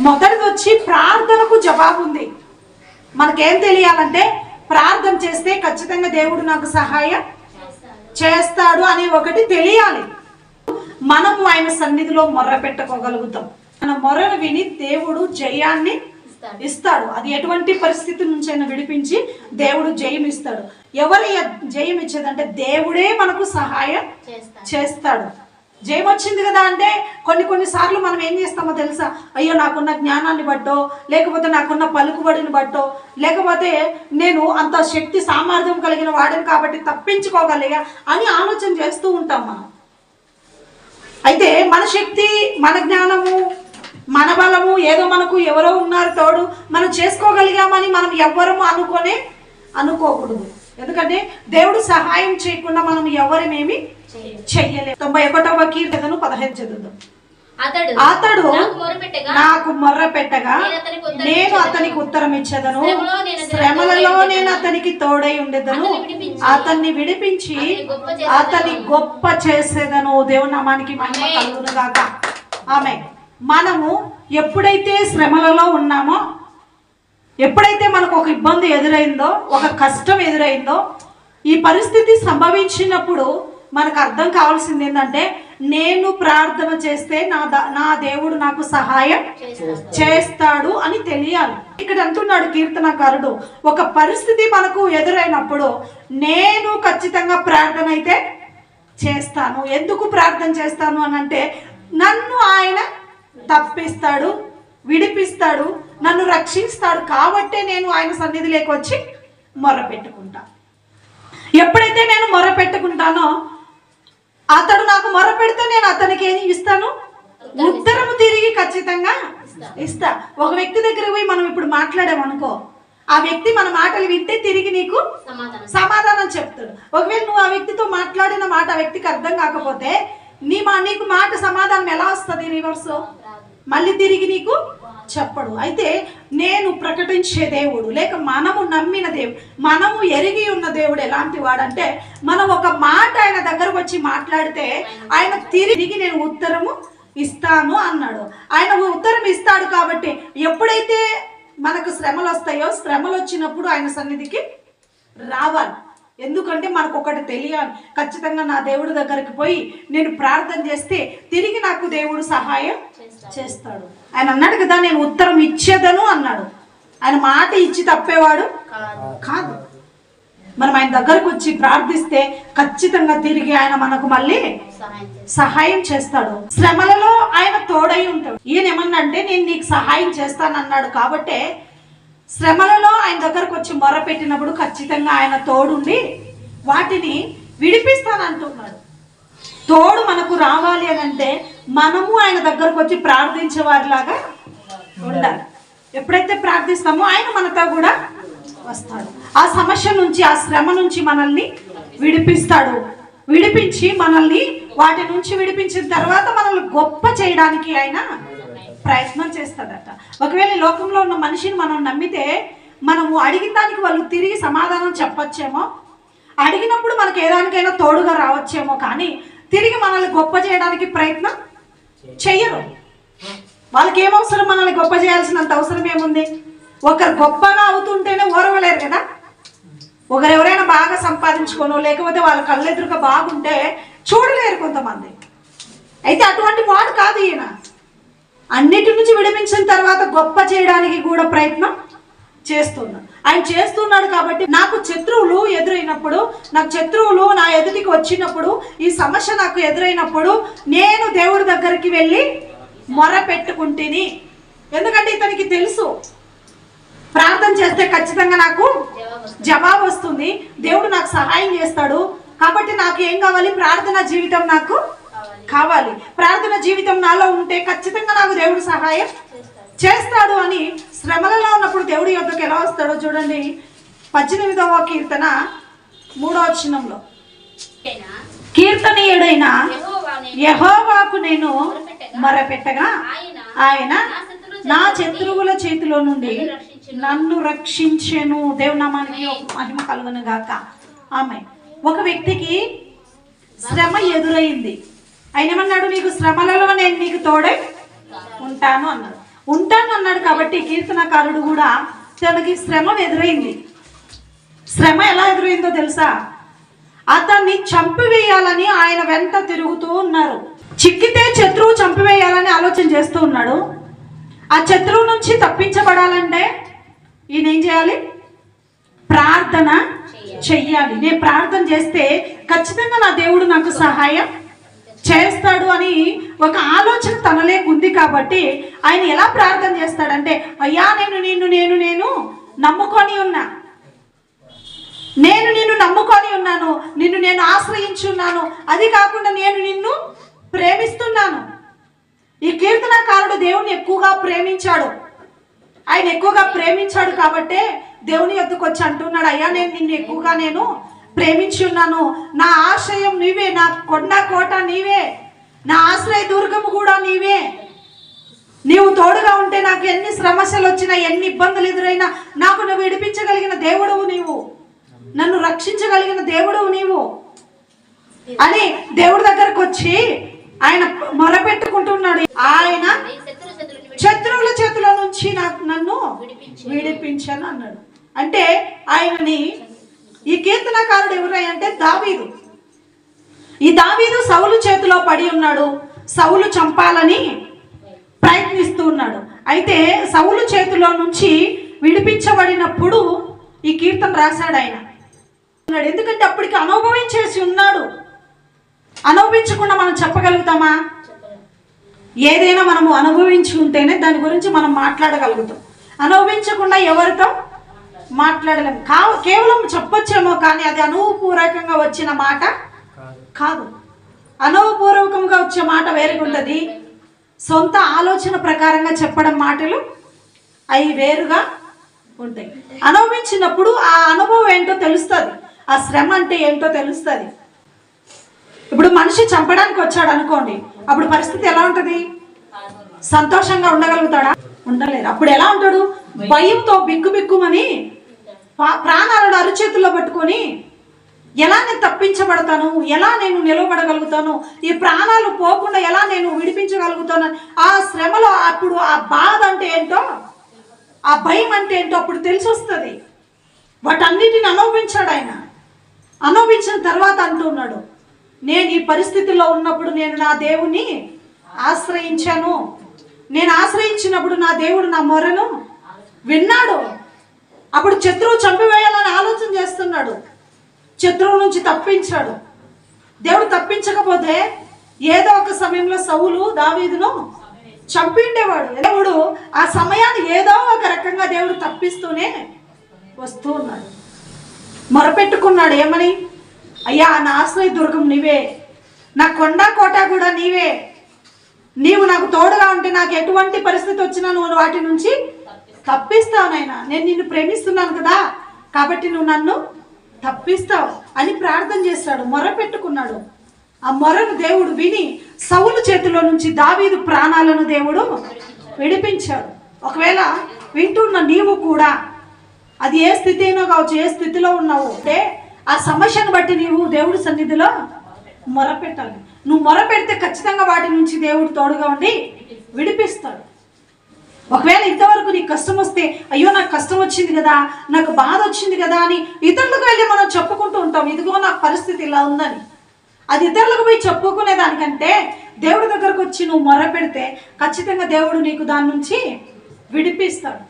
మొదటిది వచ్చి ప్రార్థనకు జవాబు ఉంది. మనకేం తెలియాలంటే ప్రార్థన చేస్తే ఖచ్చితంగా దేవుడు నాకు సహాయం చేస్తాడు అని ఒకటి తెలియాలి. మనము ఆయన సన్నిధిలో మొర్ర పెట్టుకోగలుగుతాం. మన మొర్రను విని దేవుడు జయాన్ని ఇస్తాడు. అది ఎటువంటి పరిస్థితి నుంచి అయినా విడిపించి దేవుడు జయం ఇస్తాడు. ఎవరు జయం ఇచ్చేదంటే దేవుడే మనకు సహాయం చేస్తాడు. చేస్తాడు. జయం వచ్చింది కదా అంటే కొన్ని కొన్ని సార్లు మనం ఏం చేస్తామో తెలుసా? అయ్యో నాకున్న జ్ఞానాన్ని బట్టో లేకపోతే నాకున్న పలుకుబడిని బట్టో లేకపోతే నేను అంత శక్తి సామర్థ్యం కలిగిన వాడిని కాబట్టి తప్పించుకోగలిగా అని ఆలోచన చేస్తూ ఉంటాం మనం. అయితే మన శక్తి మన జ్ఞానము మన బలము ఏదో మనకు ఎవరో ఉన్నారు తోడు మనం చేసుకోగలిగామని మనం ఎవ్వరము అనుకొనే అనుకోకూడదు. ఎందుకంటే దేవుడు సహాయం చేయకుండా మనం ఎవరమేమి. చెయ్యలేము తొంభై ఒకటవ కీర్తనను పదహైదు చదువుదాం అతడు నాకు మొర్ర పెట్టగా నేను అతనికి ఉత్తరం ఇచ్చేదను. శ్రమలలో నేను. అతనికి తోడై ఉండేదను అతన్ని విడిపించి. అతని గొప్ప చేసేదను దేవుని నామానికి మహిమ ఆమేన్. కలుగును గాక ఆమె మనము ఎప్పుడైతే శ్రమలలో ఉన్నామో ఎప్పుడైతే మనకు ఒక ఇబ్బంది ఎదురైందో ఒక కష్టం ఎదురైందో ఈ పరిస్థితి సంభవించినప్పుడు మనకు అర్థం కావాల్సింది ఏంటంటే నేను ప్రార్థన చేస్తే నా ద- నా దేవుడు నాకు సహాయం చేస్తాడు. చేస్తాడు అని తెలియాలి ఇక్కడ అంటున్నాడు కీర్తనకారుడు ఒక పరిస్థితి మనకు ఎదురైనప్పుడు నేను ఖచ్చితంగా ప్రార్థన అయితే చేస్తాను ఎందుకు ప్రార్థన చేస్తాను అని అంటే నన్ను ఆయన తప్పిస్తాడు విడిపిస్తాడు నన్ను రక్షిస్తాడు కాబట్టే నేను ఆయన సన్నిధిలోకి వచ్చి మొర్ర పెట్టుకుంటా ఎప్పుడైతే నేను మొర్ర పెట్టుకుంటానో అతడు నాకు మొర్ర పెడితే నేను అతనికి ఏమి ఇస్తాను? ఉత్తరము తిరిగి ఖచ్చితంగా ఇస్తా. ఒక వ్యక్తి దగ్గర పోయి మనం ఇప్పుడు మాట్లాడామనుకో ఆ వ్యక్తి మన మాటలు వింటే తిరిగి నీకు సమాధానం చెప్తాడు. ఒకవేళ నువ్వు ఆ వ్యక్తితో మాట్లాడిన మాట ఆ వ్యక్తికి అర్థం కాకపోతే నీ మా నీకు మాట సమాధానం ఎలా వస్తుంది రివర్స్. మళ్ళీ తిరిగి నీకు చెప్పడు. అయితే నేను ప్రకటించే దేవుడు లేక మనము నమ్మిన దేవుడు మనము ఎరిగి ఉన్న దేవుడు ఎలాంటి వాడంటే మనం ఒక మాట ఆయన దగ్గరకు వచ్చి మాట్లాడితే ఆయన తిరిగి నేను ఉత్తరము ఇస్తాను అన్నాడు. ఆయన ఉత్తరం ఇస్తాడు కాబట్టి ఎప్పుడైతే మనకు శ్రమలు వస్తాయో శ్రమలు వచ్చినప్పుడు ఆయన సన్నిధికి రావాలి. ఎందుకంటే మనకు ఒకటి తెలియాలి. ఖచ్చితంగా నా దేవుడి దగ్గరికి పోయి నేను ప్రార్థన చేస్తే తిరిగి నాకు దేవుడు సహాయం చేస్తాడు. ఆయన అన్నాడు కదా నేను ఉత్తరం ఇచ్చేదను అన్నాడు. ఆయన మాట ఇచ్చి తప్పేవాడు కాదు. మనం ఆయన దగ్గరకు వచ్చి ప్రార్థిస్తే ఖచ్చితంగా తిరిగి ఆయన మనకు మళ్ళీ సహాయం చేస్తాడు. శ్రమలలో ఆయన తోడై ఉంటాడు. ఈయన ఏమన్నంటే నేను నీకు సహాయం చేస్తానన్నాడు కాబట్టే శ్రమలలో ఆయన దగ్గరకు వచ్చి మొర పెట్టినప్పుడు ఖచ్చితంగా ఆయన తోడుండి వాటిని విడిపిస్తానంటున్నాడు. తోడు మనకు రావాలి అని అంటే మనము ఆయన దగ్గరకు వచ్చి ప్రార్థించే వారిలాగా ఉండాలి. ఎప్పుడైతే ప్రార్థిస్తామో ఆయన మనతో కూడా వస్తాడు. ఆ సమస్య నుంచి ఆ శ్రమ నుంచి మనల్ని విడిపిస్తాడు. విడిపించి మనల్ని వాటి నుంచి విడిపించిన తర్వాత మనల్ని గొప్ప చేయడానికి ఆయన ప్రయత్నం చేస్తుందట ఒకవేళ లోకంలో ఉన్న మనిషిని మనం నమ్మితే మనము అడిగిన దానికి వాళ్ళు తిరిగి సమాధానం చెప్పొచ్చేమో. అడిగినప్పుడు మనకి ఏదానికైనా తోడుగా రావచ్చేమో కానీ తిరిగి మనల్ని గొప్ప చేయడానికి ప్రయత్నం చెయ్యరు. వాళ్ళకి ఏమవసరం మనల్ని గొప్ప చేయాల్సినంత అవసరం ఏముంది? ఒకరు గొప్పగా అవుతుంటేనే ఓరవలేరు కదా. ఒకరు ఎవరైనా బాగా సంపాదించుకోను లేకపోతే వాళ్ళ కళ్ళెదురుగా బాగుంటే చూడలేరు కొంతమంది. అయితే అటువంటి వాడు కాదు ఈయన. అన్నిటి నుంచి విడిపించిన తర్వాత గొప్ప చేయడానికి కూడా ప్రయత్నం చేస్తున్నాడు ఆయన చేస్తున్నాడు కాబట్టి నాకు శత్రువులు ఎదురైనప్పుడు నాకు శత్రువులు నా ఎదుటికి వచ్చినప్పుడు ఈ సమస్య నాకు ఎదురైనప్పుడు నేను దేవుడి దగ్గరికి వెళ్ళి మొర పెట్టుకుంటేని. ఎందుకంటే ఇతనికి తెలుసు. ప్రార్థన చేస్తే ఖచ్చితంగా నాకు జవాబు వస్తుంది. జవాబు వస్తుంది. దేవుడు నాకు సహాయం చేస్తాడు. కాబట్టి నాకు ఏం కావాలి? ప్రార్థన జీవితం నాకు కావాలి. ప్రార్థన జీవితం నాలో ఉంటే ఖచ్చితంగా నాకు దేవుడు సహాయం చేస్తాడు అని శ్రమలలో ఉన్నప్పుడు దేవుడి యొద్దకు ఎలా వస్తాడో చూడండి. పద్దెనిమిదవ కీర్తన మూడవ చిన్నంలో? కీర్తనీయుడైన యహోవాకు నేను మొరపెట్టగా ఆయన ఆయన నా శత్రువుల చేతిలో నుండి నన్ను రక్షించెను. దేవునామానికి మహిమ కలుగును గాక ఆమె ఒక వ్యక్తికి శ్రమ ఎదురైంది. ఆయన ఏమన్నాడు నీకు శ్రమలలో నేను నీకు తోడై ఉంటాను అన్నాడు. ఉంటాను అన్నాడు కాబట్టి కీర్తనకారుడు కూడా తనకి శ్రమ ఎదురైంది. శ్రమ ఎలా ఎదురైందో తెలుసా? అతన్ని చంపివేయాలని ఆయన వెంట తిరుగుతూ ఉన్నారు. చిక్కితే శత్రువు చంపివేయాలని ఆలోచన చేస్తూ ఉన్నాడు. ఆ శత్రువు నుంచి తప్పించబడాలంటే ఈయన ఏం చేయాలి? ప్రార్థన చెయ్యాలి. నేను ప్రార్థన చేస్తే ఖచ్చితంగా నా దేవుడు నాకు సహాయం చేస్తాడు అని ఒక ఆలోచన తనలే ఉంది కాబట్టి ఆయన ఎలా ప్రార్థన చేస్తాడంటే అయ్యా నేను నిన్ను నేను నేను నమ్ముకొని ఉన్నా. నేను నిన్ను నమ్ముకొని ఉన్నాను. నిన్ను నేను ఆశ్రయించున్నాను. అది కాకుండా నేను నిన్ను ప్రేమిస్తున్నాను. ఈ కీర్తనకారుడు దేవుని ఎక్కువగా ప్రేమించాడు. ఆయన ఎక్కువగా ప్రేమించాడు కాబట్టే దేవుని ఎద్దుకు వచ్చి అంటున్నాడు అయ్యా నేను నిన్ను ఎక్కువగా నేను ప్రేమించి ఉన్నాను నా ఆశ్రయం నీవే నా కొండ కోట నీవే నా ఆశ్రయ దుర్గము కూడా నీవే. నీవు తోడుగా ఉంటే నాకు ఎన్ని సమస్యలు వచ్చినా ఎన్ని ఇబ్బందులు ఎదురైనా నాకు నువ్వు విడిపించగలిగిన దేవుడవు నీవు. నన్ను రక్షించగలిగిన దేవుడవు నీవు. అని దేవుడి దగ్గరకు వచ్చి ఆయన మొరపెట్టుకుంటున్నాడు. ఆయన శత్రువుల చేతుల నుంచి నాకు నన్ను విడిపించాను అన్నాడు. అంటే ఆయనని ఈ కీర్తనకారుడు ఎవరై అంటే దావీదు. ఈ దావీదు సౌలు చేతిలో పడి ఉన్నాడు. సౌలు చంపాలని ప్రయత్నిస్తూ ఉన్నాడు. అయితే సౌలు చేతిలో నుంచి విడిపించబడినప్పుడు ఈ కీర్తన రాశాడు ఆయన. ఉన్నాడు. ఎందుకంటే అప్పటికి అనుభవించేసి ఉన్నాడు. అనుభవించకుండా మనం చెప్పగలుగుతామా? ఏదైనా మనము అనుభవించి ఉంటేనే దాని గురించి మనం మాట్లాడగలుగుతాం. అనుభవించకుండా ఎవరితో? మాట్లాడలేం కా కేవలం చెప్పొచ్చేమో కానీ అది అనుభవపూర్వకంగా వచ్చిన మాట కాదు. అనుభవపూర్వకంగా వచ్చే మాట వేరుగా ఉంటుంది సొంత ఆలోచన ప్రకారంగా చెప్పడం మాటలు అవి వేరుగా ఉంటాయి. అనుభవించినప్పుడు ఆ అనుభవం ఏంటో తెలుస్తుంది. ఆ శ్రమ అంటే ఏంటో తెలుస్తుంది. ఇప్పుడు మనిషి చంపడానికి వచ్చాడు అనుకోండి అప్పుడు పరిస్థితి ఎలా ఉంటది? సంతోషంగా ఉండగలుగుతాడా? ఉండలేరు. అప్పుడు ఎలా ఉంటాడు? భయంతో బిక్కు బిక్కుమని ప్రాణాలను అరచేతుల్లో పట్టుకొని ఎలా నేను తప్పించబడతాను? ఎలా నేను నిలవబడగలుగుతాను? ఈ ప్రాణాలు పోకుండా ఎలా నేను విడిపించగలుగుతాను? ఆ శ్రమలో అప్పుడు ఆ బాధ అంటే ఏంటో ఆ భయం అంటే ఏంటో అప్పుడు తెలిసి వస్తుంది వాటన్నిటిని అనుభవించాడు ఆయన. అనుభవించిన తర్వాత అంటున్నాడు నేను ఈ పరిస్థితిలో ఉన్నప్పుడు నేను నా దేవుని ఆశ్రయించాను. నేను ఆశ్రయించినప్పుడు నా దేవుడు నా మొరను విన్నాడు. అప్పుడు శత్రువు చంపివేయాలని ఆలోచన చేస్తున్నాడు. శత్రువు నుంచి తప్పించాడు. దేవుడు తప్పించకపోతే ఏదో ఒక సమయంలో సౌలు దావీదును చంపిండేవాడు. దేవుడు ఆ సమయాన్ని ఏదో ఒక రకంగా దేవుడు తప్పిస్తూనే వస్తూ ఉన్నాడు. మొరపెట్టుకున్నాడు. ఏమని? అయ్యా నా ఆశ్రయ దుర్గం నీవే. నా కొండ కోట కూడా నీవే. నీవు నాకు తోడుగా ఉంటే నాకు ఎటువంటి పరిస్థితి వచ్చినా నువ్వు వాటి నుంచి తప్పిస్తావు నాయనా నేను నిన్ను ప్రేమిస్తున్నాను కదా. కాబట్టి నువ్వు నన్ను తప్పిస్తావు అని ప్రార్థన చేశాడు మొర పెట్టుకున్నాడు ఆ మొరను దేవుడు విని సౌలు చేతిలో నుంచి దావీదు ప్రాణాలను దేవుడు విడిపించాడు. ఒకవేళ వింటున్న నీవు కూడా అది ఏ స్థితి అయినా కావచ్చు ఏ స్థితిలో ఉన్నావు అంటే ఆ సమస్యను బట్టి నీవు దేవుడి సన్నిధిలో మొరపెట్టాలి. నువ్వు మొరపెడితే ఖచ్చితంగా వాటి నుంచి దేవుడు తోడుగా ఉండి విడిపిస్తాడు. ఒకవేళ ఇంతవరకు నీకు కష్టం వస్తే అయ్యో నాకు కష్టం వచ్చింది కదా నాకు బాధ వచ్చింది కదా అని ఇతరులకు వెళ్ళి మనం చెప్పుకుంటూ ఉంటాం. ఇదిగో నాకు పరిస్థితి ఇలా ఉందని. అది ఇతరులకు పోయి చెప్పుకునే దానికంటే దేవుడి దగ్గరకు వచ్చి నువ్వు మొర పెడితే ఖచ్చితంగా దేవుడు నీకు దాని నుంచి విడిపిస్తాడు.